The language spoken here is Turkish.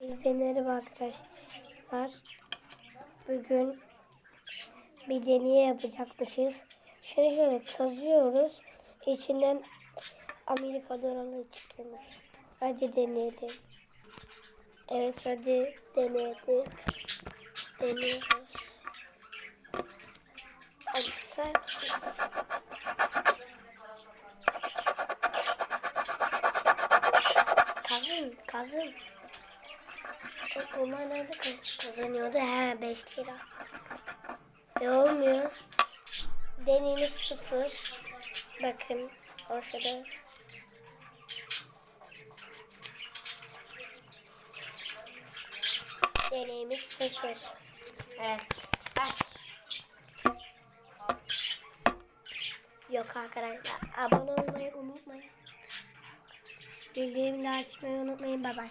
Bize merhaba arkadaşlar. Bugün bir deney yapacakmışız. Şunu şöyle kazıyoruz. İçinden Amerika doralı çıkıyormuş. Hadi deneyelim. Evet hadi deneyelim. Deniyoruz. Hadi sen. Kazın, kazın. Onlar nerede kaz- kazanıyordu? He 5 lira. E olmuyor. Deneyimiz sıfır. Bakın ortada. Deneyimiz sıfır. Evet. Ver. Yok arkadaşlar. Abone olmayı unutmayın. Bildirimleri açmayı unutmayın. Bay bay.